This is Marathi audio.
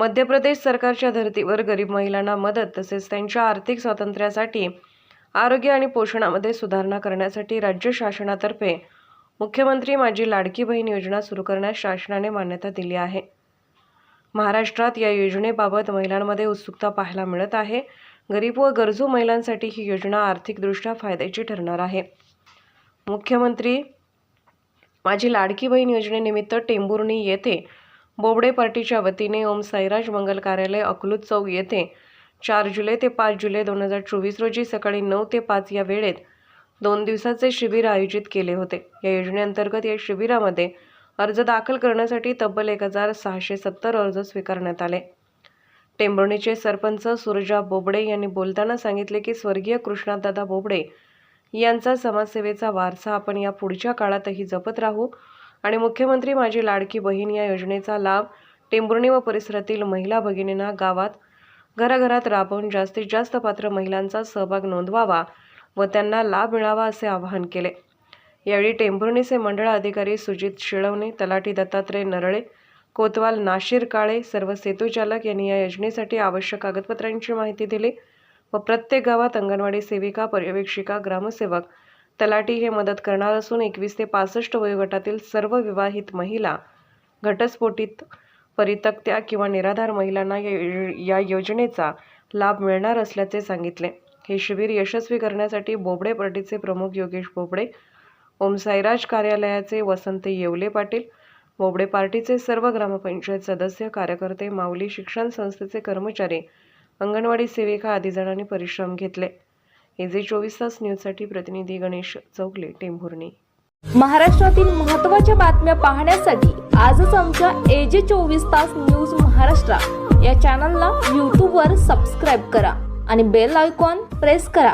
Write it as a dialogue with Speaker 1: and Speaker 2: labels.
Speaker 1: मध्य प्रदेश सरकारच्या धर्तीवर गरीब महिलांना मदत तसेच त्यांच्या आर्थिक स्वातंत्र्यासाठी आरोग्य आणि पोषणामध्ये सुधारणा करण्यासाठी राज्य शासनातर्फे मुख्यमंत्री माझी लाडकी बहीण योजना सुरू करण्यास शासनाने मान्यता दिली आहे. महाराष्ट्रात या योजनेबाबत महिलांमध्ये उत्सुकता पाहायला मिळत आहे. गरीब व गरजू महिलांसाठी ही योजना आर्थिकदृष्ट्या फायद्याची ठरणार आहे. मुख्यमंत्री माझी लाडकी बहीण योजनेनिमित्त टेंभुर्णी येथे बोबडे पार्टीच्या वतीने ओम साईराज मंगल कार्यालय अकलूज चौक येथे चार जुलै ते पाच जुलै दोन हजार चोवीस रोजी सकाळी नऊ ते पाच या वेळेत दोन दिवसाचे शिबिर आयोजित केले होते. या योजनेअंतर्गत या शिबिरामध्ये अर्ज दाखल करण्यासाठी तब्बल एक हजार सहाशे सत्तर अर्ज स्वीकारण्यात आले. टेंभुर्णीचे सरपंच सुरजा बोबडे यांनी बोलताना सांगितले की स्वर्गीय कृष्णादादा बोबडे यांचा समाजसेवेचा वारसा आपण या पुढच्या काळातही जपत राहू. आणि मुख्यमंत्री माझी लाडकी बहीण या योजनेचा लाभ टेंभुर्णी व परिसरातील महिला भगिनींना गावात घराघरात राबवून जास्तीत जास्त पात्र महिलांचा सहभाग नोंदवावा व त्यांना लाभ मिळावा असे आवाहन केले. यावेळी टेंभुर्णीचे मंडळ अधिकारी सुजित शिळवणे तलाठी दत्तात्रय नरळे कोतवाल नाशिर काळे सर्व सेतूचालक यांनी या योजनेसाठी आवश्यक कागदपत्रांची माहिती दिली व प्रत्येक गावात अंगणवाडी सेविका पर्यवेक्षिका ग्रामसेवक तलाठी हे मदत करणार असून एकवीस ते पासष्ट वयोगटातील सर्व विवाहित महिला घटस्फोटित परितक्त्या किंवा निराधार महिलांना या या योजनेचा लाभ मिळणार असल्याचे सांगितले. हे शिबिर यशस्वी करण्यासाठी बोबडे पार्टीचे प्रमुख योगेश बोबडे ओमसाईराज कार्यालयाचे वसंत येवले पाटील बोबडे पार्टीचे सर्व ग्रामपंचायत सदस्य कार्यकर्ते माऊली शिक्षण संस्थेचे कर्मचारी अंगणवाडी सेविका आदी जणांनी परिश्रम घेतले. एजे चोवीस तास न्यूजसाठी प्रतिनिधी गणेश चौगले टेंभुर्णी.
Speaker 2: महाराष्ट्रातील महत्त्वाच्या बातम्या पाहण्यासाठी आजच आमच्या एजे चोवीस तास न्यूज महाराष्ट्र या चॅनलला यूट्यूबवर सबस्क्राईब करा आणि बेल आयकॉन प्रेस करा.